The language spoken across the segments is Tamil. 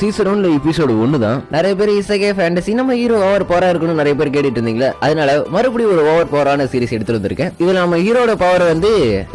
சீசன் ஒன்ல எபிசோடு ஒன்னு தான் நிறைய பேர் இசகே ஃபேண்டசி நம்ம ஹீரோ ஓவர் போரா இருக்கணும் நிறைய பேர் கேட்டுட்டு இருந்தீங்களா அதனால மறுபடியும் ஒரு ஓவர் பவரான சீரிஸ் எடுத்து வந்திருக்கேன். இதுல நம்ம ஹீரோட பவர் வந்து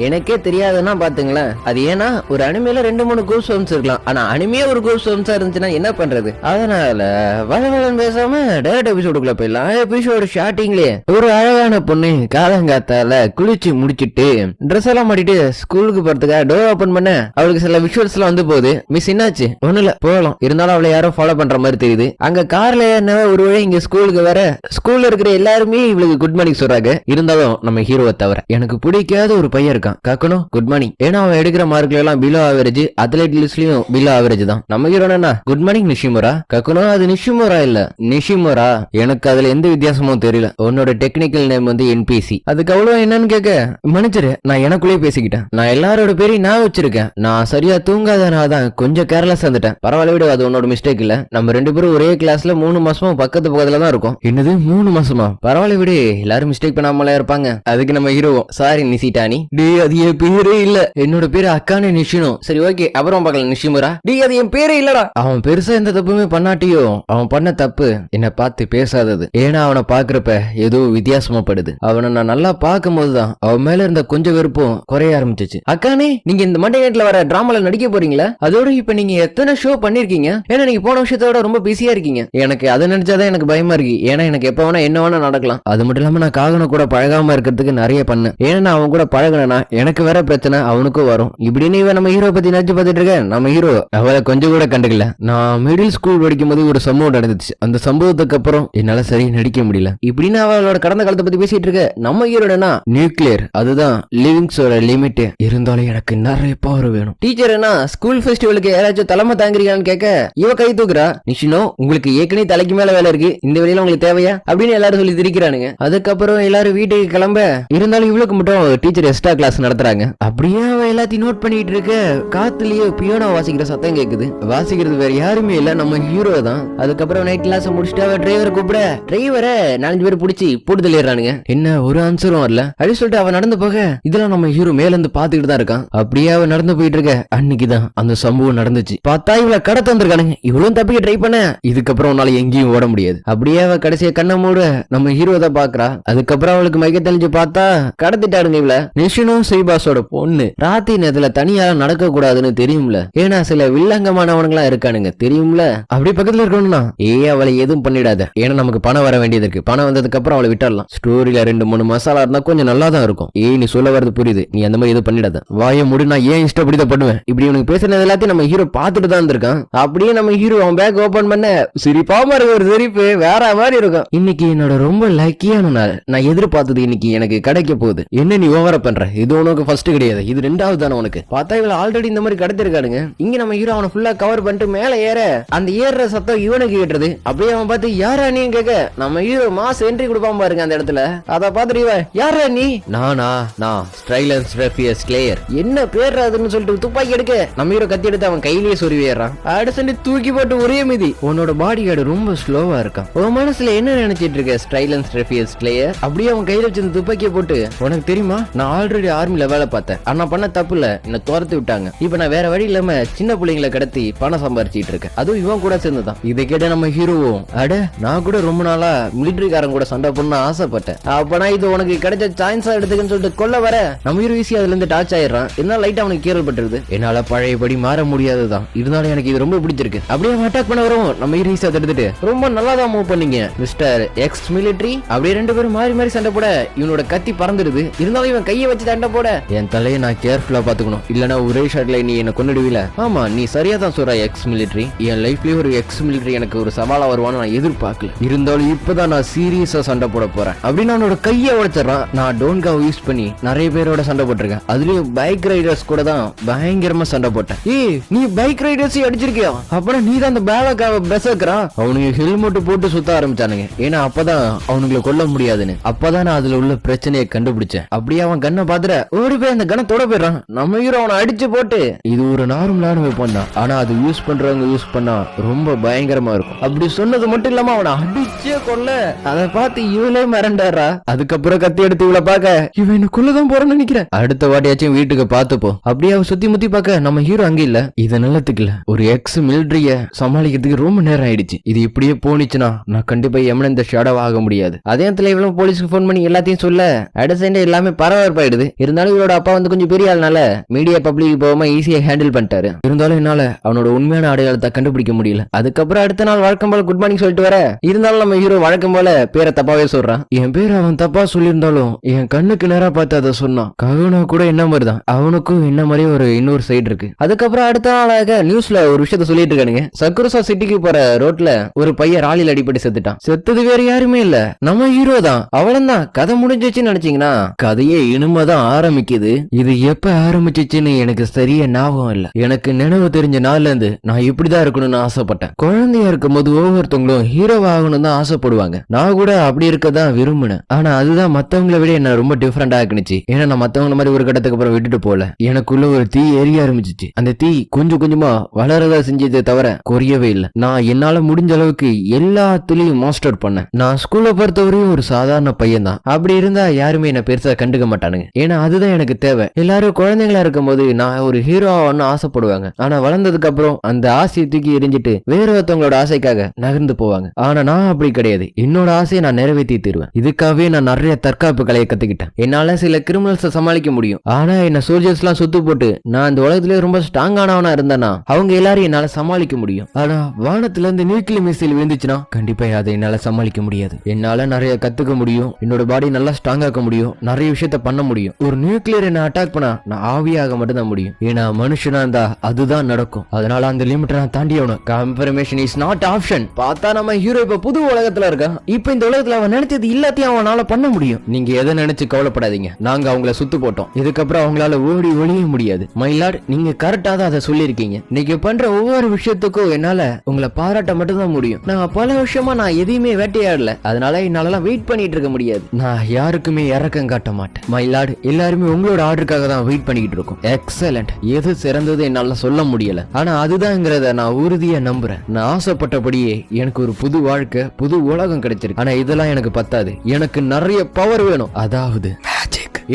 எனக்கே தெரியாதுன்னா பாத்துங்களேன். அது ஏன்னா ஒரு அனிமையில ரெண்டு மூணு கூஸ் வம்ஸ் இருக்கலாம். ஆனா அனிமையே ஒரு கூஸ் வம்ஸா இருந்துச்சுன்னா என்ன பண்றது? அதனால வளவளன் பேசாம டேரக்ட் எபிசோடுக்குள்ள போயிடலாம். எபிசோடு ஸ்டார்டிங்லயே ஒரு அழகான பொண்ணு காலங்காத்தால குளிச்சு முடிச்சிட்டு ட்ரெஸ் எல்லாம் மாட்டிட்டு ஸ்கூலுக்கு போறதுக்காக டோர் ஓபன் பண்ண அவளுக்கு சில விஷுவல்ஸ் எல்லாம் வந்து போகுது. மிஸ் என்னாச்சு? ஒண்ணு இல்ல போகலாம் இருந்தாலும் அவளை யாரும் ஃபாலோ பண்ற மாதிரி தெரியுது. அங்க கார்ல என்ன ஒரு வழி இங்க ஸ்கூலுக்கு வர ஸ்கூல்ல இருக்கிற எல்லாருமே இவளுக்கு குட் மார்னிங் சொல்றாங்க. இருந்தாலும் நம்ம ஹீரோவை தவிர எனக்கு பிடிக்காத ஒரு பையன் இருக்கான். கக்கணும் குட் மார்னிங் ஏன்னா அவன் எடுக்கிற மார்க்ல எல்லாம் பிலோ ஆவரேஜ் அத்லெட் லிஸ்ட்லயும் பிலோ ஆவரேஜ் தான். நம்ம ஹீரோ என்ன? குட் மார்னிங் நிஷிமுரா கக்கணும் அது நிஷிமுரா இல்ல. நிஷிமுரா எனக்கு அதுல எந்த வித்தியாசமும் தெரியல. உன்னோட டெக்னிக்கல் நேம் வந்து என்பிசி அதுக்கு அவ்வளவு என்னன்னு கேட்க மன்னிச்சிரு நான் எனக்குள்ளேயே பேசிக்கிட்டேன். நான் எல்லாரோட பேரையும் நான் வச்சிருக்கேன். நான் சரியா தூங்காதனால தான் கொஞ்சம் கேர்லெஸ் வந்துட்டேன் பரவாயில்ல விடு அது உன்னோட மிஸ்டேக் இல்ல. நம்ம ரெண்டு பேரும் ஒரே கிளாஸ்ல மூணு மாசமா பக்கத்து பக்கத்துல தான் இருக்கும். என்னது? மூணு மாசமா? பரவாயில்ல விடு. எல்லாரும் மிஸ்டேக் பண்ணாமலா இருப்பாங்க. அதுக்கு நம்ம ஹீரோ சாரி நிசிட்டானி டே அது என் பேரே இல்ல. என்னோட பேரு அக்கானே நிஷினோ. சரி ஓகே அப்புறம் பார்க்கலாம். நிஷிமுரா? டே அது என் பேரே இல்லடா. அவன் பெருசா எந்த தப்புமே பண்ணாட்டியோ? அவன் பண்ண தப்பு என்ன பார்த்து பேசாதது. ஏன்னா அவனை பாக்குறப்ப ஏதோ வித்தியாசமாப்படுது. அவனை நான் நல்லா பார்க்கும் போதுதான் அவன் மேல இருந்த கொஞ்சம் வெறுப்பும் குறைய ஆரம்பிச்சிச்சு. அக்கானே நீங்க இந்த மண்டே நேரத்துல வர டிராமால நடிக்க போறீங்களா? அதோட இப்ப நீங்க எத்தனை ஷோ பண்ணி பண்ணிருக்கீங்க? ஏன்னா நீங்க போன விஷயத்தோட ரொம்ப பிஸியா இருக்கீங்க. எனக்கு அதை நினைச்சாதான் எனக்கு பயமா இருக்கு. ஏன்னா எனக்கு எப்ப வேணா என்ன வேணா நடக்கலாம். அது மட்டும் இல்லாம நான் காகன கூட பழகாம இருக்கிறதுக்கு நிறைய பண்ணேன். ஏன்னா அவன் கூட பழகினா எனக்கு வேற பிரச்சனை அவனுக்கும் வரும். இப்படின்னு இவன் நம்ம ஹீரோ பத்தி நினைச்சு பார்த்துட்டு இருக்கேன் நம்ம ஹீரோ அவளை கொஞ்சம் கூட கண்டுக்கல. நான் மிடில் ஸ்கூல் படிக்கும் போது ஒரு சம்பவம் நடந்துச்சு. அந்த சம்பவத்துக்கு அப்புறம் என்னால சரியா நடிக்க முடியல. இப்படின்னு அவளோட கடந்த காலத்தை பத்தி பேசிட்டு இருக்க. நம்ம ஹீரோடனா நியூக்ளியர் அதுதான் லிவிங்ஸோட லிமிட் இருந்தாலும் எனக்கு நிறைய பவர் வேணும். டீச்சர் என்ன? ஸ்கூல் ஃபெஸ்டிவலுக்கு யாராச்சும் தலைமை தாங்கிறீங்க கேட்க இவ கை தூக்குறா? நிஷினோ உங்களுக்கு ஏற்கனவே தலைக்கு மேல வேலை இருக்கு. இந்த வேலையில உங்களுக்கு தேவையா? அப்படின்னு எல்லாரும் சொல்லி திரிக்கிறானுங்க. அதுக்கப்புறம் எல்லாரும் வீட்டுக்கு கிளம்ப இருந்தாலும் இவளுக்கு மட்டும் டீச்சர் எக்ஸ்ட்ரா கிளாஸ் நடத்துறாங்க. அப்படியே அவ எல்லாத்தையும் நோட் பண்ணிட்டு இருக்க காத்துலயே பியோனா வாசிக்கிற சத்தம் கேக்குது. வாசிக்கிறது வேற யாருமே இல்ல. நம்ம ஹீரோ தான். அதுக்கப்புறம் நைட் கிளாஸ் முடிச்சுட்டு அவ டிரைவரை கூப்பிட டிரைவரை நாலஞ்சு பேர் பிடிச்சி போட்டு தள்ளிடுறானுங்க. என்ன ஒரு ஆன்சரும் வரல. அப்படி சொல்லிட்டு அவ நடந்து போக இதெல்லாம் நம்ம ஹீரோ மேல இருந்து பாத்துக்கிட்டு தான் இருக்கான். அப்படியே அவன் நடந்து போயிட்டு இருக்க அன்னைக்குதான் அந்த சம்பவம் நடந்துச்சு. பார்த்தா இவளை கடத்த வந்திருக்கானுங்க. இவ்வளவு தப்பிக்க ட்ரை பண்ண இதுக்கப்புறம் உன்னால எங்கேயும் ஓட முடியாது. அப்படியே அவ கடைசிய கண்ணை மூட. நம்ம ஹீரோ தான் பாக்குறா. அதுக்கப்புறம் அவளுக்கு மைக்க தெளிஞ்சு பார்த்தா கடத்திட்டாருங்க இவள. நிஷனும் ஸ்ரீபாஸோட பொண்ணு. ராத்திரி நேரத்துல தனியால நடக்க கூடாதுன்னு தெரியும்ல. ஏன்னா சில வில்லங்கமானவனுங்களா இருக்கானுங்க. தெரியும்ல? அப்படி பக்கத்துல இருக்கணும்னா ஏ அவளை எதுவும் பண்ணிடாத. ஏன்னா நமக்கு பணம் வர வேண்டியது இருக்கு. பணம் வந்ததுக்கு அப்புறம் அவளை விட்டுடலாம் ஸ்டோரியில ரெண்டு மூணு மசாலா இருந்தா கொஞ்சம் நல்லா தான் இருக்கும். ஏய் நீ சொல்ல வரது புரியுது. நீ அந்த மாதிரி எதுவும் பண்ணிடாத. வாய முடி நான் ஏன் இஷ்டப்படி தான் பண்ணுவேன் இப்படி உனக்கு பேசுறது எல்லாத்தையும் நம்ம ஹீரோ பார்த்துட்டு தான் இருந்திருக்கான். அப்படியே நம்ம ஹீரோ அவன் பேக் ஓபன் பண்ண சிரிப்பாம இருக்க ஒரு சிரிப்பு வேற மாதிரி இருக்கும். இன்னைக்கு என்னோட ரொம்ப லக்கியான நாள். நான் எதிர்பார்த்தது இன்னைக்கு எனக்கு கிடைக்க போகுது. என்ன நீ ஓவர பண்ற? இது உனக்கு ஃபர்ஸ்ட் கிடையாது. இது ரெண்டாவது தானே உனக்கு? பார்த்தா இவள ஆல்ரெடி இந்த மாதிரி கிடைச்சிருக்காருங்க இங்க நம்ம ஹீரோ அவனை ஃபுல்லா கவர் பண்ணிட்டு மேல ஏற அந்த ஏறுற சத்தம் இவனுக்கு கேட்டுறது அப்படியே அவன் பார்த்து யாரா நீ? கேட்க நம்ம ஹீரோ மாஸ் என்ட்ரி கொடுப்பான் பாருங்க அந்த இடத்துல. அத பாத்துட்டு இவன் யாரா நீ? நானா? நான். ஸ்ட்ரைலன்ஸ் ரெஃபியஸ் கிளேயர் என்ன பேர் அதுன்னு சொல்லிட்டு துப்பாக்கி எடுக்க நம்ம ஹீரோ கத்தி எடுத்து அவன் கையிலேயே சொருவேறான் ஏறான் தூக்கி போட்டு ஒரே மிதி. உன்னோட பாடி கார்டு ரொம்ப ஸ்லோவா இருக்கான். உன் மனசுல என்ன நினைச்சிட்டு இருக்க ஸ்ட்ரைலன்ஸ் ரெஃபியஸ் பிளேயர் அப்படியே அவன் கையில வச்சிருந்த துப்பாக்கியை போட்டு உனக்கு தெரியுமா? நான் ஆல்ரெடி ஆர்மில வேலை பார்த்தேன். ஆனா பண்ண தப்பு இல்ல என்ன துரத்து விட்டாங்க. இப்ப நான் வேற வழி இல்லாம சின்ன பிள்ளைங்களை கடத்தி பணம் சம்பாரிச்சிட்டு இருக்கேன். அதுவும் இவன் கூட சேர்ந்துதான். இதை கேட்ட நம்ம ஹீரோவும் அட நான் கூட ரொம்ப நாளா மிலிட்டரிக்காரன் கூட சண்டை பண்ண ஆசைப்பட்டேன். அப்பனா இது உனக்கு கிடைச்ச சான்ஸா எடுத்துக்கன்னு சொல்லிட்டு கொல்ல வர? நம்ம ஹீரோ ஈஸி அதுல இருந்து டாச் ஆயிடுறான். என்ன லைட் அவனுக்கு கீரல் பட்டுருது? என்னால பழையபடி மாற முடியாதுதான். இருந்தாலும் எனக்கு இது ரொம்ப பிடிச்சிருக்கு. அப்படியே அட்டாக் பண்ண வரும் நம்ம ஹீரோ தடுத்துட்டு. ரொம்ப நல்லா தான் மூவ் பண்ணீங்க மிஸ்டர் எக்ஸ் மிலிட்டரி அப்படியே ரெண்டு பேரும் மாறி மாறி சண்டை போட இவனோட கத்தி பறந்துடுது. இருந்தாலும் இவன் கையை வச்சு சண்டை போட. என் தலையை நான் கேர்ஃபுல்லா பாத்துக்கணும் இல்லனா ஒரே ஷாட்ல நீ என்ன கொண்டுடுவீல ஆமா நீ சரியா தான் சொல்ற எக்ஸ் மிலிட்டரி என் லைஃப்லயே ஒரு எக்ஸ் மிலிட்டரி எனக்கு ஒரு சவாலா வருவான்னு நான் எதிர்பார்க்கல. இருந்தாலும் இப்பதான் நான் சீரியஸா சண்டை போட போறேன். அப்படின்னு அவனோட கையை உடைச்சிடறான். நான் டோன்காவை யூஸ் பண்ணி நிறைய பேரோட சண்டை போட்டிருக்கேன். அதுலயும் பைக் ரைடர்ஸ் கூட தான் பயங்கரமா சண்டை போட்டேன். ஏய் நீ பைக் ரைடர்ஸ் அடிச்சிருக்கியா அப்புறம் நீ தான் அந்த பேலக்காவை பெசக்கிறான் அவனுங்க ஹெல்மெட் போட்டு சுத்த ஆரம்பிச்சானுங்க. ஏன்னா அப்பதான் அவனுங்களை கொல்ல முடியாதுன்னு. அப்பதான் நான் அதுல உள்ள பிரச்சனையை கண்டுபிடிச்சேன். அப்படியே அவன் கண்ணை பாத்துற ஓடி போய் அந்த கண்ணை தொட போயிடுறான். நம்ம ஹீரோ அவனை அடிச்சு போட்டு இது ஒரு நார்மலான வெப்பன் தான். ஆனா அது யூஸ் பண்றவங்க யூஸ் பண்ணா ரொம்ப பயங்கரமா இருக்கும். அப்படி சொன்னது மட்டும் இல்லாம அவனை அடிச்சே கொல்ல. அதை பார்த்து இவளே மிரண்டாரா அதுக்கப்புறம் கத்தி எடுத்து இவளை பார்க்க இவன் என்ன கொல்லதான் போறேன்னு நினைக்கிறேன். அடுத்த வாட்டியாச்சும் வீட்டுக்கு பார்த்துப்போ. அப்படியே அவ சுத்தி முத்தி பார்க்க நம்ம ஹீரோ அங்க இல்ல. இது நல்லத்துக்கு இல்ல ஒரு எக்ஸ் மிலிட்ரிய சமாளிக்கிறதுக்கு ரொம்ப நேரம் ஆயிடுச்சு. இது இப்படியே போனிச்சுன்னா நான் கண்டிப்பா எமன இந்த ஷேடோ ஆக முடியாது. அதே இடத்துல இவளும் போலீஸ்க்கு ஃபோன் பண்ணி எல்லாத்தையும் சொல்ல அடசென்ட் எல்லாமே பரபரப்பாயிடுது. இருந்தாலும் இவரோட அப்பா வந்து கொஞ்சம் பெரிய ஆள்னால மீடியா பப்ளிக் போகாம ஈஸியா ஹேண்டில் பண்ணிட்டாரு. இருந்தாலும் என்னால அவனோட உண்மையான அடையாளத்தை கண்டுபிடிக்க முடியல. அதுக்கப்புறம் அடுத்த நாள் வழக்கம் போல குட் மார்னிங் சொல்லிட்டு வர இருந்தாலும் நம்ம ஹீரோ வழக்கம் போல பேரை தப்பாவே சொல்றான். என் பேர் அவன் தப்பா சொல்லியிருந்தாலும் என் கண்ணுக்கு நேரா பார்த்து அதை சொன்னான். ககுனா கூட என்ன மாதிரி தான் அவனுக்கும் என்ன மாதிரி ஒரு இன்னொரு சைடு இருக்கு. அதுக்கப்புறம் அடுத்த நாளாக நியூஸ்ல ஒரு விஷயத்த சொல்லிட்டு இருக்கானுங்க. சக்குருசா சிட்டிக்கு போற ரோட்ல ஒரு பையன் ராலியில் அடிபட்டு செத்துட்டான். செத்தது வேற யாருமே இல்ல. நம்ம ஹீரோ தான். அவளும் தான் கதை முடிஞ்சிச்சுன்னு நினைச்சீங்கன்னா கதையே இனிமதான் ஆரம்பிக்குது. இது எப்ப ஆரம்பிச்சிச்சுன்னு எனக்கு சரியா ஞாபகம் இல்ல. எனக்கு நினைவு தெரிஞ்ச நாள்ல இருந்து நான் இப்படிதான் இருக்கணும்னு ஆசைப்பட்டேன். குழந்தையா இருக்கும் போது ஒவ்வொருத்தவங்களும் ஹீரோ ஆகணும்னு தான் ஆசைப்படுவாங்க. நான் கூட அப்படி இருக்க தான் விரும்பினேன். ஆனா அதுதான் மத்தவங்களை விட என்ன ரொம்ப டிஃப்ரெண்டா இருக்குனுச்சு ஏன்னா நான் மத்தவங்கள மாதிரி ஒரு கட்டத்துக்கு அப்புறம் விட்டுட்டு போல எனக்குள்ள ஒரு தீ எரிய ஆரம்பிச்சிச்சு. அந்த தீ கொஞ்சம் கொஞ்சமா வளரத செஞ்சதே தவிர குறையவே இல்லை. நான் என்னால முடிஞ்ச அளவுக்கு எல்லாத்துலயும் மாஸ்டர் பண்ணேன். நான் ஸ்கூல பொறுத்தவரையும் ஒரு சாதாரண பையன் தான் அப்படி இருந்தா யாருமே என்ன பெருசா கண்டுக்க மாட்டானுங்க. ஏன்னா அதுதான் எனக்கு தேவை. எல்லாரும் குழந்தைங்களா இருக்கும்போது நான் ஒரு ஹீரோ ஆகணும்னு ஆசைப்படுவாங்க. ஆனா வளர்ந்ததுக்கு அப்புறம் அந்த ஆசையை தூக்கி எரிஞ்சிட்டு வேற ஒருத்தவங்களோட ஆசைக்காக நகர்ந்து போவாங்க. ஆனா நான் அப்படி கிடையாது. என்னோட ஆசையை நான் நிறைவேற்றி தருவேன். இதுக்காகவே நான் நிறைய தற்காப்பு கலையை கத்துக்கிட்டேன். என்னால சில கிரிமினல்ஸை சமாளிக்க முடியும். ஆனா என்ன சோல்ஜர்ஸ் எல்லாம் சுத்து போட்டு நான் இந்த உலகத்திலே ரொம்ப ஸ்ட்ராங்கானவனா இருந்தேன்னா அவங்க எல்லாரும் என்னால சமாளிக்க முடியும். ஆனா வானத்துல இருந்து நியூக்ளியர் மிசைல் விழுந்துச்சுன்னா கண்டிப்பா அதை என்னால சமாளிக்க முடியாது. என்னால நிறைய கத்துக்க முடியும் என்னோட பாடி நல்லா ஸ்ட்ராங் ஆக்க முடியும் நிறைய விஷயத்த பண்ண முடியும். ஒரு நியூக்ளியர் என்ன அட்டாக் பண்ணா நான் ஆவியாக மட்டும்தான் முடியும். ஏன்னா மனுஷனா இருந்தா அதுதான் நடக்கும். அதனால அந்த லிமிட்டை நான் தாண்டி ஆகணும். கன்ஃபர்மேஷன் இஸ் நாட் ஆப்ஷன் பார்த்தா நம்ம ஹீரோ இப்ப புது உலகத்துல இருக்கான். இப்ப இந்த உலகத்துல அவன் நினைச்சது எல்லாத்தையும் அவனால பண்ண முடியும். நீங்க எதை நினைச்சு கவலைப்படாதீங்க. நாங்க அவங்கள சுத்து போட்டோம். இதுக்கப்புறம் அவங்களால ஓடி ஒழிய முடியாது. மயிலாட் நீங்க கரெக்டா தான் அதை சொல்லியிருக்கீங்க. நீங்க பண்ற ஒவ்வொரு விஷயத்துக்கும் என்னால உங்களை பாராட்ட மட்டும்தான் முடியும். நான் பல விஷயமா நான் எதையுமே வேட்டையாடல. அதனால என்னால வெயிட் பண்ணிட்டு இருக்க முடியாது. நான் யாருக்குமே இறக்கம் காட்ட மாட்டேன். மயிலாடு எல்லாருமே உங்களோட ஆர்டருக்காக தான் வெயிட் பண்ணிக்கிட்டு இருக்கோம். எக்ஸலண்ட் எது சிறந்தது என்னால சொல்ல முடியல. ஆனா அதுதாங்கிறத நான் உறுதியா நம்புறேன். நான் ஆசைப்பட்டபடியே எனக்கு ஒரு புது வாழ்க்கை புது உலகம் கிடைச்சிருக்கு. ஆனா இதெல்லாம் எனக்கு பத்தாது. எனக்கு நிறைய பவர் வேணும். அதாவது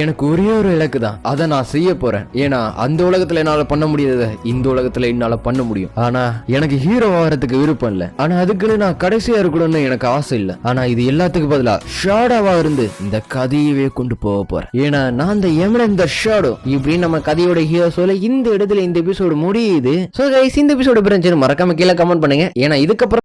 எனக்கு ஒரே ஒரு இலக்கு தான். அதை நான் செய்ய போறேன். ஏன்னா அந்த உலகத்துல என்னால பண்ண முடியாத இந்த உலகத்துல என்னால பண்ண முடியும். ஆனா எனக்கு ஹீரோ ஆகிறதுக்கு விருப்பம் இல்ல. ஆனா அதுக்குன்னு நான் கடைசியா இருக்கணும்னு எனக்கு ஆசை இல்ல. ஆனா இது எல்லாத்துக்கும் பதிலா ஷாடாவா இருந்து இந்த கதையவே கொண்டு போக போறேன். ஏன்னா நான் இந்த எமன் இந்த ஷாடோ இப்படின்னு நம்ம கதையோட ஹீரோ சொல்ல இந்த இடத்துல இந்த எபிசோடு முடியுது. சோ கைஸ் இந்த எபிசோடு பிரச்சனை மறக்காம கீழே கமெண்ட் பண்ணுங்க. ஏன்னா இதுக்கப்புறம்